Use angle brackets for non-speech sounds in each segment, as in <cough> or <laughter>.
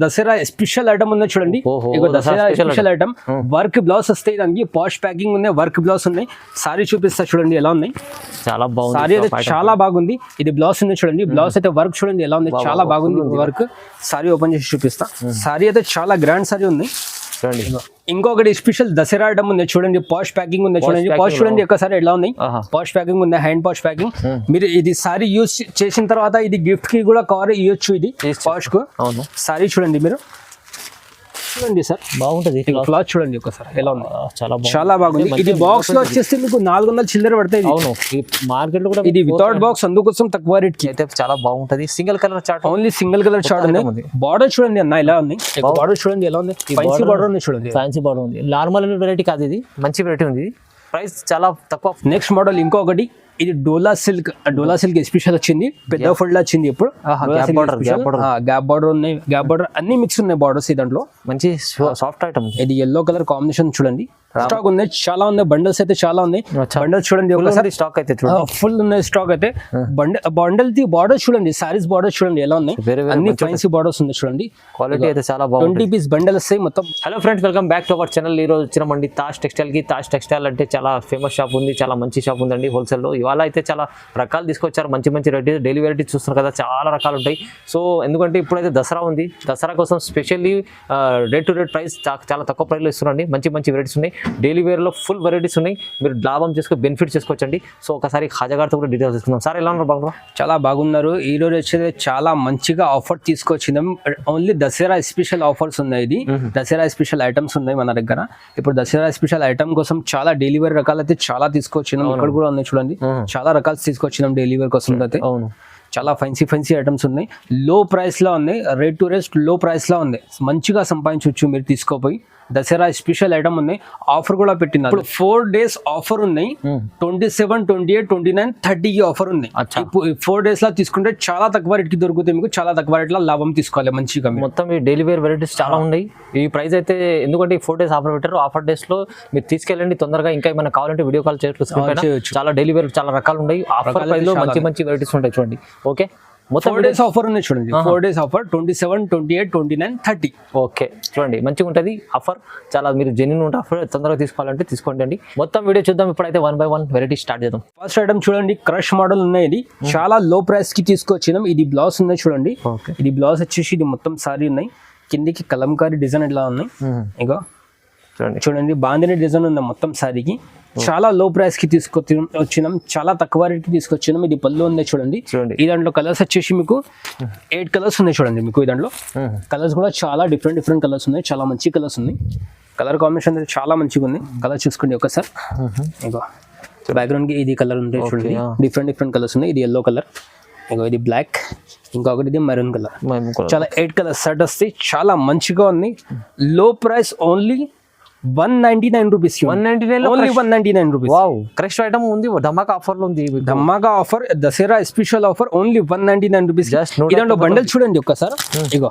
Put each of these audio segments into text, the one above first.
Dasara special item ఉంది చూడండి. Dasara special item work blouse వస్తాయి దానికి పాష్ ప్యాకింగ్ ఉన్నాయి వర్క్ బ్లౌజ్ ఉన్నాయి. సారీ చూపిస్తా చూడండి ఎలా ఉన్నాయి. చాలా బాగుంది సారీ అయితే. చాలా బాగుంది. ఇది బ్లౌజ్ ఉంది చూడండి. బ్లౌజ్ అయితే వర్క్ చూడండి ఎలా ఉంది. చాలా బాగుంది వర్క్ సారీ ఓపెన్ చేసి చూపిస్తా. సారీ అయితే చాలా గ్రాండ్ సారీ ఉంది. చూడండి. ఇంకొకటి స్పెషల్ దసరా ఐటమ్ ఉంది చూడండి. పాష్ ప్యాకింగ్ ఉంది చూడండి. పాష్ చూడండి ఒక్కసారి ఎలా ఉన్నాయి. పాష్ ప్యాకింగ్ ఉంది. హ్యాండ్ పాష్ ప్యాకింగ్ మీరు ఇది సారీ యూస్ చేసిన తర్వాత ఇది గిఫ్ట్కి కూడా కవర్ ఇవ్వచ్చు ఇది. పాష్కు. సారీ చూడండి మీరు. చూడండి సార్. బాగుంటది క్లాత్. చూడండి ఒకసారి ఎలా ఉంది? చాలా బాగుంది. చాలా బాగుంది. ఇది బాక్స్లో వచ్చేసి మీకు నాలుగు వందల చిల్లర పడతాయి. అవును ఈ మార్కెట్లో కూడా ఇది వితౌట్ బాక్స్ అందుకోసం తక్కువ రేట్కి. అయితే చాలా బాగుంటది. Single colour chart only single colour item ఉంది. బార్డర్ చూడండి అన్న ఇలా ఉంది? బార్డర్ చూడండి ఎలా ఉంది? ఫైన్సీ బార్డర్ ఉంది చూడండి. ఫ్యాన్సీ బార్డర్ ఉంది. నార్మల్ వెరైటీ కాదు ఇది. మంచి వెరైటీ ఉంది. ప్రైస్ చాలా తక్కువ. నెక్స్ట్ మోడల్ ఇంకొకటి. ఇది Dola silk Dola silk special వచ్చింది. పెద్ద ఫుల్ వచ్చింది ఇప్పుడు. గ్యాప్ బార్డర్ ఉన్నాయి. గ్యాప్ బార్డర్ అన్ని మిక్స్ ఉన్నాయి బార్డర్స్ దాంట్లో. మంచి సాఫ్ట్ ఐటమ్ ఇది ఎల్లో కలర్ కాంబినేషన్ చూడండి. స్టాక్ ఉన్నాయి చాలా ఉన్నాయి. బండల్స్ అయితే చాలా ఉన్నాయి. బండల్స్ చూడండి ఒకసారి. స్టాక్ అయితే ఫుల్ ఉన్నాయి స్టాక్ అయితే. బండ బండల్ ది బార్డర్ చూడండి. సారీస్ బార్డర్ చూడండి ఎలా ఉన్నాయి. అన్ని ఫ్యాన్సీ బార్డర్స్ ఉన్నాయి చూడండి. క్వాలిటీ అయితే చాలా బాగుంది ట్వంటీ పీస్ బండల్ వస్తాయి మొత్తం. Hello friends welcome back to our channel ఈ రోజు వచ్చినామండి తాజ్ టెక్స్టైల్కి. తాజ్ టెక్స్టైల్ అంటే చాలా ఫేమస్ షాప్ ఉంది చాలా మంచి షాప్ ఉందండి. హోల్సేల్లో ఇవాళ అయితే చాలా రకాలు తీసుకొచ్చారు. మంచి మంచి వెరైటీస్ డైలీ వెరైటీస్ చూస్తున్నారు కదా చాలా రకాలు ఉంటాయి సో ఎందుకంటే ఇప్పుడైతే దసరా ఉంది. దసరా కోసం specially rate to rate price చాలా తక్కువ ప్రైస్లో ఇస్తున్నారండి. మంచి మంచి వెరైటీస్ ఉన్నాయి. డైలీ వేర్లో ఫుల్ వెరైటీస్ ఉన్నాయి. మీరు లాభం చేసుకుని బెనిఫిట్ చేసుకోవచ్చండి. సో ఒకసారి ఖాజాగారితో కూడా డీటెయిల్స్ తీసుకుందాం. సార్ ఎలా ఉన్నారు బాగున్నా చాలా బాగున్నారు. ఈ రోజు వచ్చేది చాలా మంచిగా ఆఫర్ తీసుకొచ్చినాం. ఓన్లీ దసరా స్పెషల్ ఆఫర్స్ ఉన్నాయి ఇది. దసరా స్పెషల్ ఐటమ్స్ ఉన్నాయి మన దగ్గర. ఇప్పుడు దసరా స్పెషల్ ఐటమ్ కోసం చాలా డెలివరీ రకాలు అయితే చాలా తీసుకొచ్చినాం. ఇక్కడ కూడా ఉన్నాయి చూడండి. చాలా రకాలు తీసుకొచ్చినాం డెలివరీ కోసం అయితే. అవును. చాలా ఫెన్సీ ఫెన్సీ ఐటమ్స్ ఉన్నాయి. లో ప్రైస్లో ఉన్నాయి రేట్ టు రేట్లో ప్రైస్లో ఉంది. మంచిగా సంపాదించవచ్చు మీరు తీసుకోపోయి. దసరా స్పెషల్ ఐటమ్ ఉన్నాయి ఆఫర్ కూడా పెట్టింది. ఇప్పుడు ఫోర్ డేస్ ఆఫర్ ఉన్నాయి. Twenty seven twenty eight twenty nine థర్టీకి ఆఫర్ ఉంది. ఫోర్ డేస్లో తీసుకుంటే చాలా తక్కువ రేట్కి దొరుకుతాయి మీకు. చాలా తక్కువ రేట్లో లాభం తీసుకోవాలి మంచిగా. మొత్తం ఈ డైలీ వేర్ వెరైటీస్ చాలా ఉన్నాయి. ఈ ప్రైస్ అయితే ఎందుకంటే ఈ ఫోర్ డేస్ ఆఫర్ పెట్టారు. ఆఫర్ డేస్లో మీరు తీసుకెళ్ళండి తొందరగా. ఇంకా ఏమైనా కావాలంటే వీడియో కాల్ పైన. చేయొచ్చు. చాలా డైలీ వేర్ చాలా రకాలు ఉన్నాయి. ఆఫర్ ప్రైస్లో మంచి మంచి వెరైటీస్ ఉంటాయి చూడండి. ఓకే? మొత్తం ఫోర్ డేస్ ఆఫర్ ఉన్నాయి చూడండి. Four days offer twenty seven twenty eight twenty nine thirty okay చూడండి. మంచిగా ఉంటుంది. ఆఫర్ చాలా మీరు జెన్యున్ ఉంటే ఆఫర్ తొందరగా తీసుకోవాలంటే తీసుకోండి అండి. మొత్తం వీడియో చూద్దాం. ఇప్పుడైతే one by one variety start చేద్దాం. ఫస్ట్ ఐటమ్ చూడండి. క్రష్ మోడల్ ఉన్నాయి ఇది. చాలా లో ప్రైస్కి తీసుకొచ్చినాం. ఇది బ్లౌజ్ ఉన్నాయి చూడండి. ఇది బ్లౌజ్ వచ్చేసి ఇది మొత్తం సారీ ఉన్నాయి. కిందికి కలంకారీ డిజైన్ ఇట్లా ఉన్నాయి. ఇగో. చూడండి. చూడండి. బాందిని డిజైన్ ఉంది మొత్తం సారీకి చాలా లో ప్రైస్కి తీసుకొచ్చి వచ్చినాం. చాలా తక్కువ రేట్కి తీసుకొచ్చినాం. ఇది పళ్ళు ఉంది చూడండి. చూడండి. ఈ దాంట్లో కలర్స్ వచ్చేసి మీకు ఎయిట్ కలర్స్ ఉన్నాయి చూడండి మీకు ఈ దాంట్లో. కలర్స్ కూడా చాలా డిఫరెంట్ డిఫరెంట్ కలర్స్ ఉన్నాయి. చాలా మంచి కలర్స్ ఉన్నాయి. కలర్ కాంబినేషన్ చాలా మంచిగా ఉంది. కలర్ చూసుకోండి ఒకసారి. ఇగో. బ్యాక్గ్రౌండ్కి ఇది కలర్ ఉంది చూడండి. డిఫరెంట్ డిఫరెంట్ కలర్స్ ఉన్నాయి. ఇది ఎల్లో కలర్ ఇగో ఇది బ్లాక్ ఇంకొకటి ఇది మెరూన్ కలర్ చాలా ఎయిట్ కలర్ సెట్ వస్తాయి చాలా మంచిగా ఉంది. Low price only one ninety nine rupees 199 low only one ninety nine rupees. Wow crush item ఉంది ధమాకా ఆఫర్లో ఉంది ధమ్మాగా offer Dasara special offer only one ninety nine rupees. ఇదంలో bundle చూడండి ఒక్కసారి. ఇగో.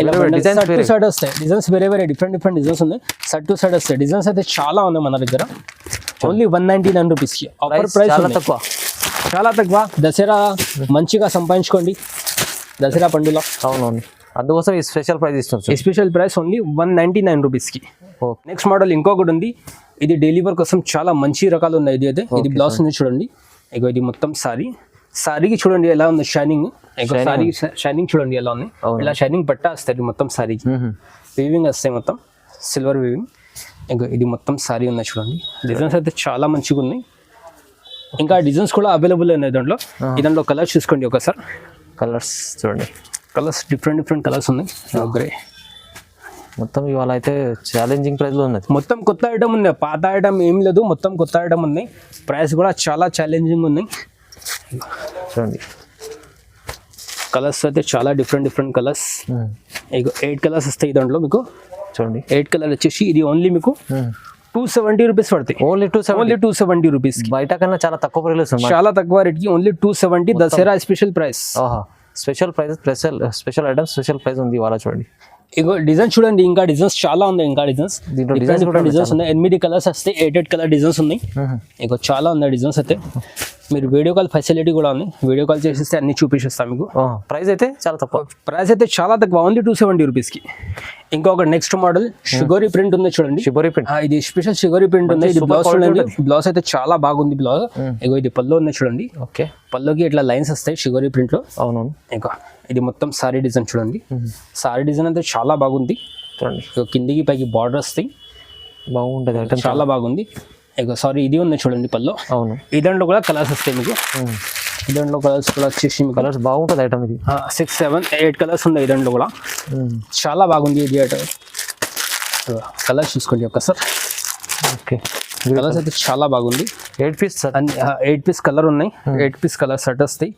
ఇలా వేరే designs సైడ్ వస్తాయి. డిజైన్స్ వేరే వేరే డిఫరెంట్ డిఫరెంట్ డిజైన్స్ ఉన్నాయి. సైడ్ టు సైడ్ వస్తాయి. డిజైన్స్ అయితే చాలా ఉన్నాయి మన దగ్గర. Only one ninety nine rupees offer price చాలా తక్కువ. చాలా తక్కువ. దసరా మంచిగా సంపాదించుకోండి. దసరా పండుగ. అవునవును. అందుకోసం ఈ స్పెషల్ ప్రైస్ ఇస్తుంది special price only one ninety nine రూపీస్కి నెక్స్ట్ మోడల్ ఇంకొకటి ఉంది. ఇది డెలివర్ కోసం చాలా మంచి రకాలు ఉన్నాయి. ఇది అయితే ఇది బ్లౌజ్ ఉంది చూడండి. ఇగో ఇది మొత్తం సారీ సారీకి చూడండి ఎలా ఉంది షైనింగ్ సారీ షైనింగ్ చూడండి ఎలా ఉంది. ఇలా షైనింగ్ పట్టా వస్తుంది మొత్తం సారీకి వీవింగ్ వస్తాయి మొత్తం. సిల్వర్ వీవింగ్ ఇగో ఇది మొత్తం సారీ ఉన్నాయి చూడండి. డిజైన్స్ అయితే చాలా మంచిగా ఉన్నాయి. ఇంకా డిజైన్స్ కూడా అవైలబుల్ ఉన్నాయి దాంట్లో. ఈ దాంట్లో కలర్స్ చూసుకోండి ఒకసారి. కలర్స్ చూడండి. కలర్స్ డిఫరెంట్ డిఫరెంట్ కలర్స్ ఉన్నాయి. గ్రే మొత్తం ఇవాళ అయితే ఛాలెంజింగ్ ప్రైస్లో ఉన్నది. మొత్తం కొత్త ఐటమ్ ఉంది. పాత ఐటమ్ ఏం లేదు. మొత్తం కొత్త ఐటమ్ ఉన్నాయి ప్రైస్ కూడా చాలా ఛాలెంజింగ్ ఉన్నాయి చూడండి. కలర్స్ అయితే చాలా different different colours eight colours వస్తాయి దాంట్లో మీకు. చూడండి. ఎయిట్ కలర్ వచ్చేసి ఇది ఓన్లీ మీకు టూ సెవెంటీ రూపీస్ పడతాయి. Only two only two seventy rupees బయట కన్నా చాలా తక్కువ ప్రైస్ చాలా తక్కువ రేట్కి only two seventy Dasara special price ఆహా special price special special item special price ఉంది ఇవాళ చూడండి. ఇగో డిజైన్ చూడండి ఇంకా డిజైన్స్ చాలా ఉన్నాయి ఇంకా డిజైన్స్ దీంట్లో కూడా డిఫరెంట్ డిజైన్స్ ఉన్నాయి. ఎనిమిది కలర్స్ వస్తాయి ఎయిట్ ఎయిట్ కలర్ డిజైన్స్ ఉన్నాయి. ఇగో చాలా ఉన్నాయి డిజైన్స్ అయితే. మీరు వీడియో కాల్ ఫెసిలిటీ కూడా ఉంది. వీడియో కాల్ చేసేస్తే అన్ని చూపిస్తాం మీకు. ప్రైస్ అయితే చాలా తక్కువ. ప్రైస్ అయితే చాలా తక్కువ. ఓన్లీ టూ సెవెంటీ రూపీస్కి ఇంకొక నెక్స్ట్ మోడల్ షుగరీ ప్రింట్ ఉంది చూడండి. షిబోరి ప్రింట్ ఇది స్పెషల్ షుగరీ ప్రింట్ ఉంది. ఇది బ్లౌజ్ చూడండి. బ్లౌజ్ అయితే చాలా బాగుంది బ్లౌజ్ ఇగో ఇది పళ్ళు ఉంది చూడండి. ఓకే. పళ్ళుకి ఇట్లా లైన్స్ వస్తాయి షుగరీ ప్రింట్లో అవునవును. ఇంకా ఇది మొత్తం సారీ డిజైన్ చూడండి. సారీ డిజైన్ అయితే చాలా బాగుంది. చూడండి. కిందికి పైకి బార్డర్ వస్తాయి. బాగుంటుంది. చాలా బాగుంది. సారీ ఇది ఉంది చూడండి పళ్ళు. అవును. ఈ దాంట్లో కూడా కలర్స్ వస్తాయి మీకు. ఈ దాంట్లో కలర్స్ కూడా వచ్చేసి మీకు కలర్స్ బాగుంటుంది ఐటమ్ ఇది. సిక్స్ సెవెన్ ఎయిట్ కలర్స్ ఉన్నాయి ఈ దాంట్లో కూడా. చాలా బాగుంది ఇది కలర్స్ చూసుకోండి ఒక్కసారి. ఓకే. కలర్స్ అయితే చాలా బాగుంది. Eight piece eight piece colour ఉన్నాయి. ఎయిట్ పీస్ కలర్ సెట్ వస్తాయి.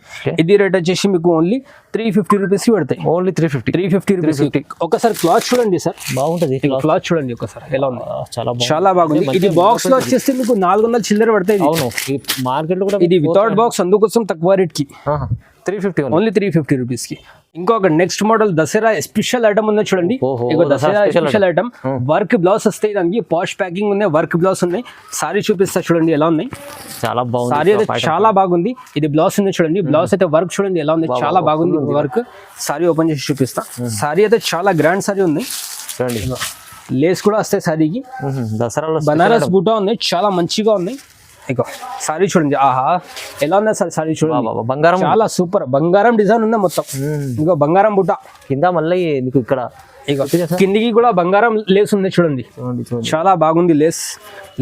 ఇది రేట్ వచ్చేసి మీకు ఓన్లీ త్రీ ఫిఫ్టీ రూపీస్ పడతాయి. Only three fifty three fifty rupees ఒకసారి క్లాత్ చూడండి సార్. బాగుంటుంది క్లాత్ చూడండి ఒకసారి. ఎలా ఉంది? చాలా బాగుంది. చాలా బాగుంది. ఇది బాక్స్లో వచ్చేసి మీకు నాలుగు వందల చిల్లర పడతాయి. అవును. ఈ మార్కెట్లో కూడా ఇది వితౌట్ బాక్స్ అందుకోసం తక్కువ రేట్కి. Three fifty only three fifty రూపీస్కి. ఇంకొక next model Dasara special item ఉంది చూడండి. Dasara Dasara special item work blouse వస్తాయి దానికి పాష్ ప్యాకింగ్ ఉన్నాయి వర్క్ బ్లౌజ్ ఉన్నాయి. సారీ చూపిస్తా చూడండి ఎలా ఉన్నాయి. చాలా సారీ బాగుంది అయితే చాలా బాగుంది. ఇది బ్లౌజ్ ఉంది చూడండి. బ్లౌజ్ అయితే వర్క్ చూడండి ఎలా ఉంది. చాలా బాగుంది వర్క్ సారీ ఓపెన్ చేసి చూపిస్తా. సారీ అయితే చాలా గ్రాండ్ సారీ ఉంది. చూడండి. లేస్ కూడా వస్తాయి సారీకి. మ్మ్. దసరాలో బనారస్ బూటా ఉంది చాలా మంచిగా ఉంది ఇక సారీ చూడండి. ఆహా ఎలా ఉంది సార్ సారీ చూడండి. బంగారం. చాలా సూపర్. బంగారం డిజైన్ ఉంది మొత్తం. ఇంకో బంగారం బుట్ట. కింద మళ్ళీ నీకు ఇక్కడ ఇక కిందికి కూడా బంగారం లేస్ ఉంది చూడండి. చాలా బాగుంది లేస్.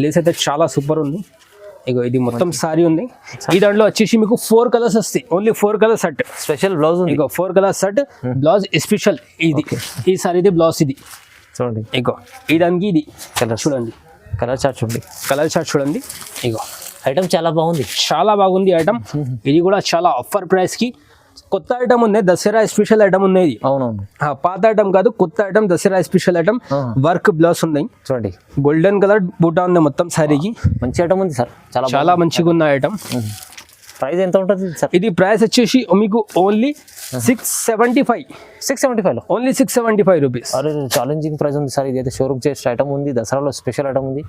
లేస్ అయితే చాలా సూపర్ ఉంది. ఇగో ఇది మొత్తం సారీ ఉంది. ఈ దాంట్లో వచ్చేసి మీకు ఫోర్ కలర్స్ వస్తాయి. Only four colour set. Special blouse ఉంది. ఇగో four colour set. Blouse special. ఇది. ఈ సారీది బ్లౌజ్ ఇది. చూడండి. ఇగో ఈ దానికి ఇది. కలర్ చూడండి. కలర్ చార్ట్ చూడండి. కలర్ చార్ట్ చూడండి. ఇగో ఐటమ్ చాలా బాగుంది. చాలా బాగుంది ఐటమ్ <laughs> ఇది కూడా చాలా ఆఫర్ ప్రైస్కి. కొత్త ఐటమ్ ఉంది దసరా స్పెషల్ ఐటమ్ ఇది. అవునవును. పాత ఐటమ్ కాదు కొత్త item Dasara special item. Work blouse ఉన్నాయి. చూడండి. గోల్డెన్ కలర్ బూటా ఉంది మొత్తం సారీకి. మంచి ఐటమ్ ఉంది సార్. చాలా చాలా మంచిగా ఉన్న ఐటమ్ ప్రైస్ ఎంత ఉంటుంది సార్? ఇది ప్రైస్ వచ్చేసి మీకు only six seventy five six seventy ఫైవ్లో only six seventy five rupees అరే ఛాలెంజింగ్ ప్రైస్ ఉంది సార్. ఇది అయితే షోరూమ్ చేసే ఐటమ్ ఉంది. దసరాలో స్పెషల్ ఐటమ్ ఉంది.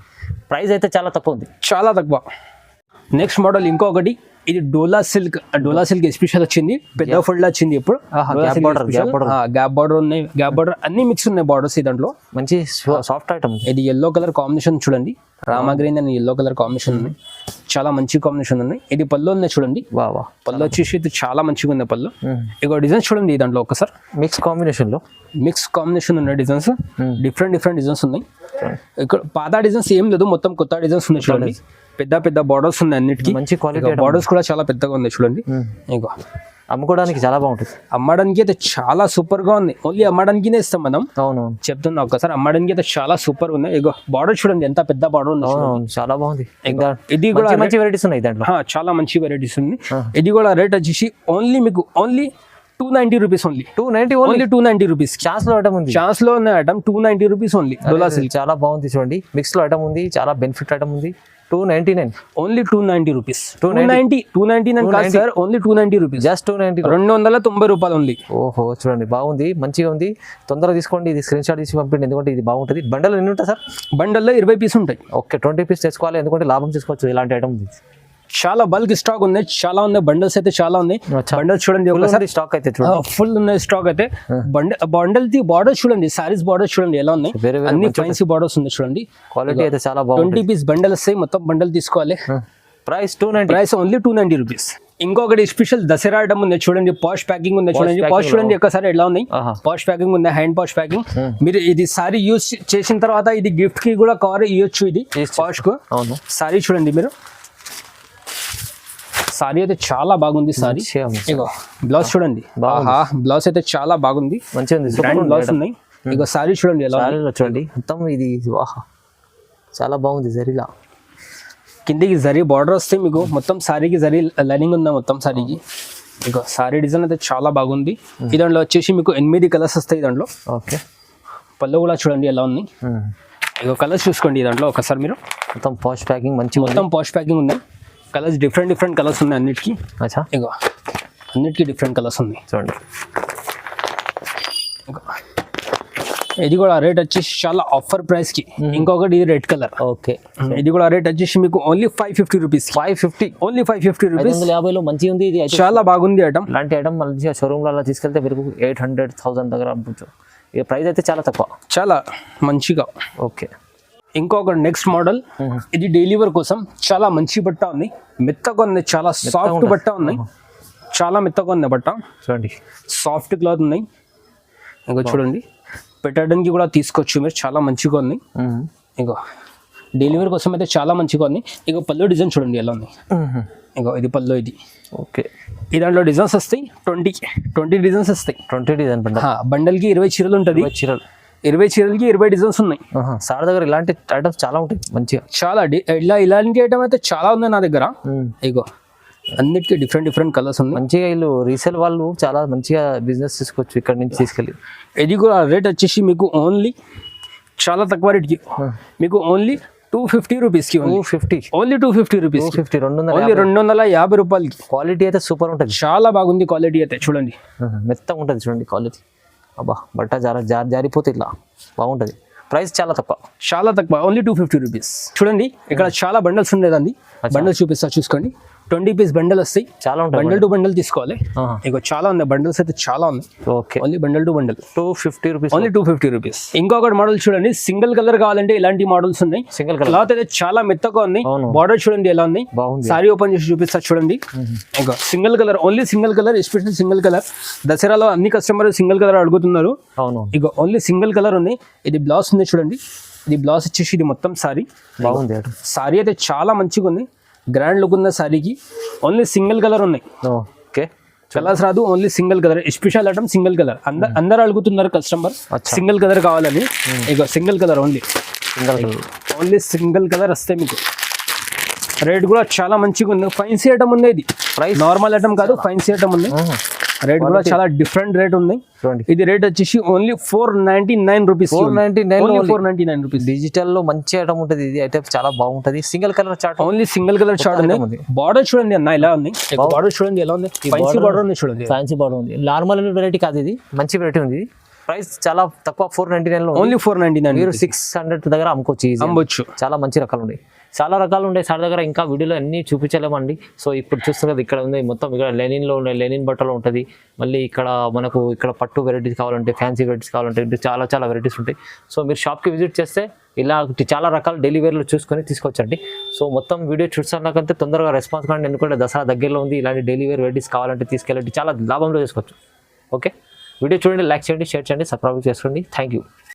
ప్రైస్ అయితే చాలా తక్కువ ఉంది. చాలా తక్కువ. నెక్స్ట్ మోడల్ ఇంకొకటి. ఇది dola silk dola silk special వచ్చింది. పెద్ద ఫోల్డ్ వచ్చింది ఇప్పుడు. గ్యాప్ బార్డర్ ఉన్నాయి. గ్యాప్ బార్డర్ అన్ని మిక్స్ ఉన్నాయి బార్డర్స్ ఈ దాంట్లో. మంచి సాఫ్ట్ ఐటమ్ ఇది ఎల్లో కలర్ కాంబినేషన్ చూడండి. రామా గ్రీన్ అని ఎల్లో కలర్ కాంబినేషన్ ఉంది. చాలా మంచి కాంబినేషన్ ఉంది. ఇది పళ్ళు ఉంది చూడండి. వా వా. పళ్ళు వచ్చేసి ఇది చాలా మంచిగా ఉంది పళ్ళు. ఇక డిజైన్స్ చూడండి ఈ దాంట్లో ఒకసారి. మిక్స్ కాంబినేషన్లో మిక్స్ కాంబినేషన్ ఉన్నాయి డిజైన్స్ డిఫరెంట్ డిఫరెంట్ డిజైన్స్ ఉన్నాయి. ఇక్కడ పాత డిజైన్స్ ఏం లేదు. మొత్తం కొత్త డిజైన్స్ ఉన్నాయి చూడండి. పెద్ద పెద్ద బార్డర్స్ ఉన్నాయి అన్నిటికీ. మంచి క్వాలిటీ బార్డర్స్ కూడా చాలా పెద్దగా ఉంది చూడండి. ఇంకా అమ్ముకోవడానికి చాలా బాగుంటుంది. అమ్మడానికి అయితే చాలా సూపర్గా ఉంది. ఓన్లీ అమ్మడానికినే ఇస్తాం మనం. అవునవును. చెప్తున్నా ఒక్కసారి అమ్మడానికి అయితే చాలా సూపర్ ఉంది ఇగో బార్డర్ చూడండి ఎంత పెద్ద బార్డర్ ఉంది చాలా బాగుంది. ఇది కూడా మంచి వెరైటీస్ ఉన్నాయి దాంట్లో. చాలా మంచి వెరైటీస్ ఉంది ఇది కూడా రేట్ వచ్చేసి ఓన్లీ మీకు only two ninety rupees only two ninety only only two ninety rupees ఛాన్స్లో item ఉంది. ఛాన్స్లో ఉన్న item two ninety rupees only dola silk చాలా బాగుంది చూడండి. మిక్స్లో ఐటమ్ ఉంది చాలా బెనిఫిట్ ఐటమ్ ఉంది. Two ninety nine only two ninety rupees two ninety two ninety nine కాదు sir only two ninety rupees just two ninety రెండు వందల తొంభై రూపాయలు ఉంది. ఓహో చూడండి బాగుంది మంచిగా ఉంది. తొందరగా తీసుకోండి ఇది స్క్రీన్ షాట్ తీసి పంపిండి ఎందుకంటే ఇది బాగుంటుంది. బండలు ఎన్ని ఉంటాయి సార్ బండల్లో ఇరవై పీస్ ఉంటాయి. ఓకే ట్వంటీ పీస్ తెచ్చుకోవాలి ఎందుకంటే లాభం తీసుకోవచ్చు ఇలాంటి ఐటమ్ చాలా బల్క్ స్టాక్ ఉంది చాలా ఉన్నాయి బండల్స్ అయితే చాలా ఉన్నాయి. బండల్స్ చూడండి ఒకసారి స్టాక్ అయితే చూడండి. ఫుల్ ఉన్నాయి స్టాక్ అయితే. బండ బండల్ ది బార్డర్స్ చూడండి సారీస్ బార్డర్స్ చూడండి ఎలా ఉన్నాయి. అన్ని ఫ్యాన్సీ బార్డర్స్ ఉన్నాయి చూడండి. క్వాలిటీ అయితే చాలా బాగుంది ట్వంటీ పీస్ బండల్ వస్తాయి మొత్తం బండల్ తీసుకోవాలి. Price two ninety price only two ninety rupees ఇంకొకటి స్పెషల్ దసరా ఐటమ్ ఉంది చూడండి పాష్ ప్యాకింగ్ ఉంది చూడండి. పాష్ చూడండి ఒక్కసారి ఎలా ఉన్నాయి. పాష్ ప్యాకింగ్ ఉంది హ్యాండ్ పాష్ ప్యాకింగ్ మీరు ఇది సారీ యూస్ చేసిన తర్వాత ఇది గిఫ్ట్కి కూడా కవర్ ఇవ్వచ్చు ఇది. పాష్కు. సారీ చూడండి మీరు. సారీ అయితే చాలా బాగుంది సారీ. బ్లౌజ్ చూడండి. బ్లౌజ్ అయితే చాలా బాగుంది. మంచిగా బ్లౌజ్ ఉన్నాయి. ఇగో సారీ చూడండి ఎలా చూడండి. మొత్తం ఇది వాహా. చాలా బాగుంది జరీలా. కిందికి జరీ బార్డర్ వస్తే మీకు. మొత్తం సారీకి జరీ లైనింగ్ ఉందా మొత్తం సారీకి? ఇగో సారీ డిజైన్ అయితే చాలా బాగుంది. ఈ దాంట్లో వచ్చేసి మీకు ఎనిమిది కలర్స్ వస్తాయి దాంట్లో. ఓకే. పళ్ళు కూడా చూడండి ఎలా ఉంది ఇగో కలర్స్ చూసుకోండి దాంట్లో ఒకసారి మీరు. మొత్తం పాష్ ప్యాకింగ్ ఉంది. మొత్తం పాష్ ప్యాకింగ్ ఉన్నాయి. కలర్స్ డిఫరెంట్ డిఫరెంట్ కలర్స్ ఉన్నాయి అన్నిటికీ. అచ్చా. ఇగో అన్నిటికీ డిఫరెంట్ కలర్స్ ఉన్నాయి. చూడండి. ఇది కూడా రేట్ వచ్చేసి చాలా ఆఫర్ ప్రైస్కి. ఇంకొకటి ఇది రెడ్ కలర్ ఓకే. ఇది కూడా రేట్ వచ్చేసి మీకు only five fifty rupees five fifty only five fifty rupees యాభైలో మంచిగా ఉంది ఇది చాలా బాగుంది ఐటమ్ ఇలాంటి ఐటమ్ మంచిగా షోరూమ్లో అలా తీసుకెళ్తే మీరు ఎయిట్ హండ్రెడ్ థౌసండ్ దగ్గర ప్రైస్ అయితే చాలా తక్కువ. చాలా మంచిగా. ఓకే. ఇంకొక నెక్స్ట్ మోడల్ ఇది డైలీ వేర్ కోసం చాలా మంచి బట్ట ఉంది. మెత్తగా ఉంది చాలా సాఫ్ట్ బట్ట ఉంది. చాలా మెత్తగా ఉంది బట్ట. చూడండి. సాఫ్ట్ క్లాత్ ఉన్నాయి ఇంకా చూడండి. పెట్టడానికి కూడా తీసుకోవచ్చు మీరు చాలా మంచిగా ఉంది. ఇంకో డెలివరీ కోసం అయితే చాలా మంచిగా ఉంది. ఇక పళ్ళు డిజైన్ చూడండి ఎలా ఉంది. ఇంకో ఇది పళ్ళు ఇది. ఓకే. ఈ దాంట్లో డిజైన్స్ వస్తాయి ట్వంటీ ట్వంటీ డిజైన్స్ వస్తాయి. ట్వంటీ డిజైన్ బండల్కి ఇరవై చీరలు ఉంటుంది. చీరలు. ఇరవై చీరలకి ఇరవై డిజైన్స్ ఉన్నాయి. సార్ దగ్గర ఇలాంటి ఐటమ్స్ చాలా ఉంటాయి మంచిగా. చాలా ఇలా ఇలాంటి ఐటమ్ అయితే చాలా ఉంది నా దగ్గర. ఇగో అన్నిటికీ డిఫరెంట్ డిఫరెంట్ కలర్స్ ఉన్నాయి. మంచిగా వీళ్ళు రీసేల్ వాళ్ళు చాలా మంచిగా బిజినెస్ తీసుకోవచ్చు ఇక్కడ నుంచి తీసుకెళ్ళి. ఇది కూడా రేట్ వచ్చేసి మీకు ఓన్లీ చాలా తక్కువ రేట్కి మీకు ఓన్లీ టూ ఫిఫ్టీ రూపీస్కి two fifty only two fifty rupees fifty రెండు వందల ఓన్లీ రెండు వందల యాభై రూపాయలకి. క్వాలిటీ అయితే సూపర్ ఉంటుంది. చాలా బాగుంది క్వాలిటీ అయితే చూడండి. మెత్తగా ఉంటుంది చూడండి క్వాలిటీ అబ్బా బట్ట జార జారి జారిపోతే ఇట్లా బాగుంటుంది. ప్రైస్ చాలా తక్కువ. చాలా తక్కువ ఓన్లీ టూ ఫిఫ్టీ రూపీస్ చూడండి ఇక్కడ చాలా బండల్స్ ఉండేదండి బండల్స్ చూపిస్తా చూసుకోండి. ట్వంటీ పీస్ బండల్ వస్తాయి. చాలా ఉంటుంది బండల్ టు బండల్ తీసుకోవాలి. ఇక చాలా ఉన్నాయి. బండల్స్ అయితే చాలా ఉన్నాయి. Okay. Only bundle to bundle. Two fifty rupees only two fifty rupees ఇంకొకటి మోడల్ చూడండి. సింగిల్ కలర్ కావాలంటే ఇలాంటి మోడల్స్ ఉన్నాయి. సింగిల్ కలర్ క్లాత్ అయితే చాలా మెత్తగా ఉంది. బార్డర్ చూడండి ఎలా ఉంది. సారీ ఓపెన్ చేసి చూపిస్తా చూడండి. ఇంకా single colour only single colour special single colour దసరాలో అన్ని కస్టమర్ సింగిల్ కలర్ అడుగుతున్నారు. అవును. ఇక ఓన్లీ సింగిల్ కలర్ ఉంది. ఇది బ్లౌజ్ ఉంది చూడండి. ఇది బ్లౌజ్ వచ్చేసి ఇది మొత్తం సారీ బాగుంది. సారీ అయితే చాలా మంచిగా ఉంది గ్రాండ్ లుక్ ఉన్న సారీకి ఓన్లీ సింగిల్ కలర్ ఉన్నాయి. ఓకే కలర్స్ రాదు only single colour special item single colour అందరు అందరు అడుగుతున్నారు కస్టమర్. సింగిల్ కలర్ కావాలని. ఇక single colour only single colour only single colour వస్తాయి మీకు. రేట్ కూడా చాలా మంచిగా ఉంది ఫైన్సీ ఐటమ్ ఉంది ఇది. ప్రైస్ నార్మల్ ఐటమ్ కాదు ఫైన్సీ ఐటమ్ ఉంది రేట్ కూడా చాలా డిఫరెంట్ రేట్ ఉంది. ఇది రేట్ వచ్చేసి only four ninety nine rupees 499 only only. Four ninety nine rupees డిజిటల్లో మంచి ఐటమ్ ఉంటుంది. ఇది అయితే చాలా బాగుంటుంది. Single colour chart only single colour item ఉంది. బార్డర్ చూడండి అన్న ఇలా ఉంది. బార్డర్ చూడండి ఎలా ఉంది? ఫైన్సీ బార్డర్ ఉంది చూడండి. ఫ్యాన్సీ బార్డర్ ఉంది. నార్మల్ వెరైటీ కాదు ఇది. మంచి వెరైటీ ఉంది. ప్రైస్ చాలా తక్కువ ఫోర్ నైన్టీ నైన్లో. ఓన్లీ ఫోర్ నైన్టీ నైన్ మీరు సిక్స్ హండ్రెడ్ దగ్గర అమ్ముకోవచ్చు. అమ్మొచ్చు. చాలా మంచి రకాలు ఉన్నాయి. చాలా రకాలు ఉన్నాయి సార్ దగ్గర ఇంకా వీడియోలో అన్ని చూపించలేమండి. సో ఇప్పుడు చూస్తున్నది ఇక్కడ ఉంది మొత్తం ఇక్కడ లెనిన్లో ఉండే లెనిన్ బట్టలు ఉంటుంది. మళ్ళీ ఇక్కడ మనకు ఇక్కడ పట్టు వెరైటీస్ కావాలంటే ఫ్యాన్సీ వెరైటీస్ కావాలంటే చాలా చాలా వెరైటీస్ ఉంటాయి. సో మీరు షాప్కి విజిట్ చేస్తే ఇలాంటి చాలా రకాల డెలివరీలు చూసుకొని తీసుకొచ్చండి. సో మొత్తం వీడియో చూసాకంటే తొందరగా రెస్పాన్స్ కానీ ఎందుకంటే దసరా దగ్గరలో ఉంది ఇలాంటి డెలివరీ వెరైటీస్ కావాలంటే తీసుకెళ్ళండి. చాలా లాభంలో చేసుకోవచ్చు. ఓకే? వీడియో చూడండి లైక్ చేయండి షేర్ చేయండి సబ్స్క్రైబ్ చేసుకోండి. Thank you.